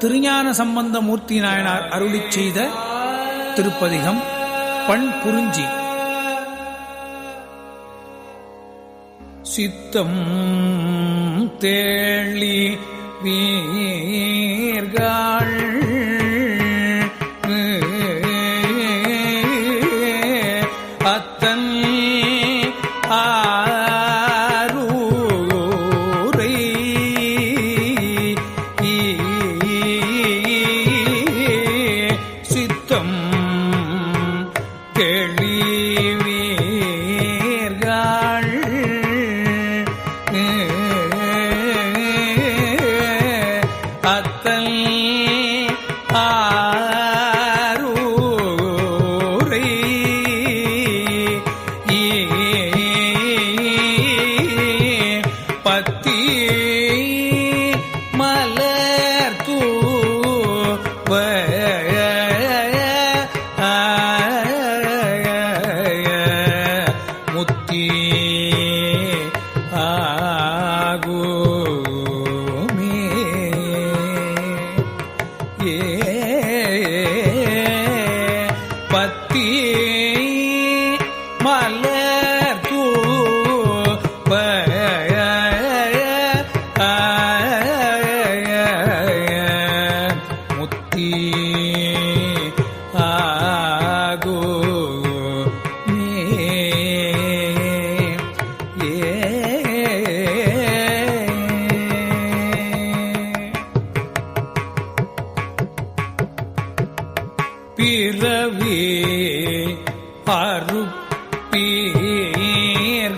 திருஞான சம்பந்த மூர்த்தி நாயனார் அருளி செய்த திருப்பதிகம் பண் குறிஞ்சி சித்தம் தேளி வீர்கள் மலர்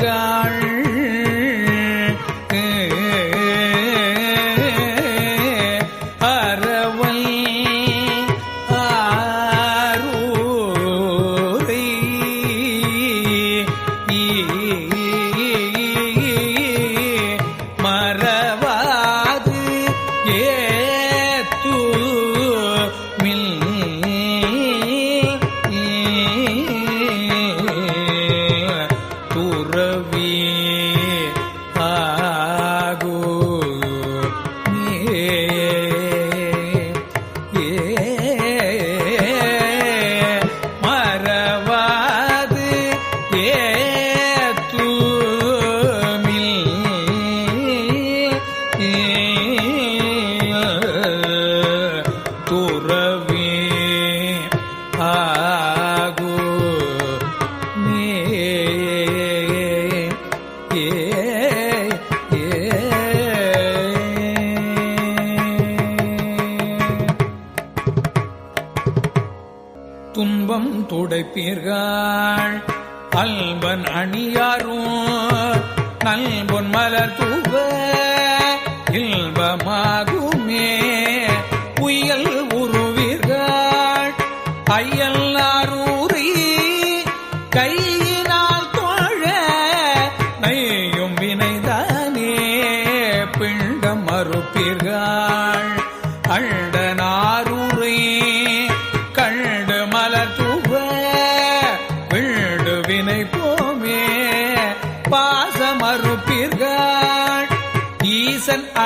அறுப்பீர்கள் துன்பம் துடைப்பீர்கள். அல்பன் அணியாரும் நல்பொன் மலர் தூவ இல்பமாகுமே புயல் உருவீர்கள் அயல்லாரூரி கையினால் தோழ நெய்யும் வினைதானே பிண்டம் மறுப்பீர்கள் அண்டனாரூரே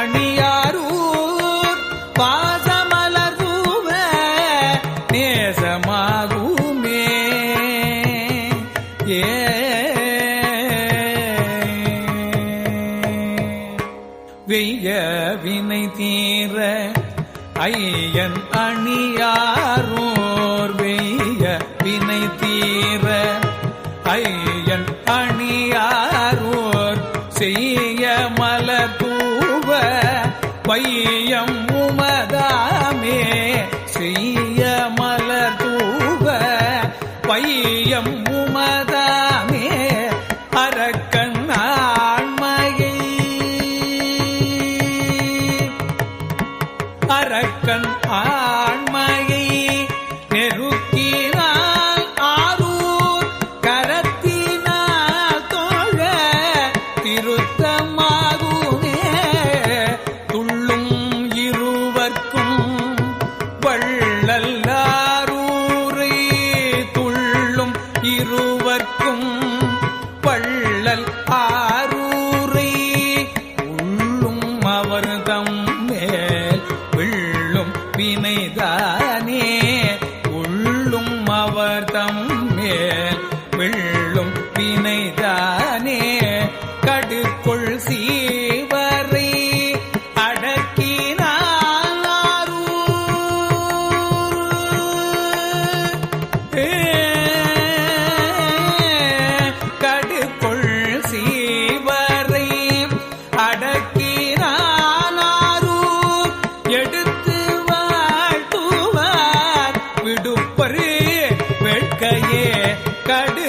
பணியாரூர் அணியாரூர் பாசமலர் நேசமாகுமே ஏ. வெய்ய வினை தீர ஐயன் அணியாரோர் ஆண்மையை நெருக்கினால் ஆரூர் கரத்தினால் தோழ திருத்தமாகுமே. துள்ளும் இருவர்க்கும் வள்ளல்லாரூரை துள்ளும் இருவர்க்கும் தம் கடை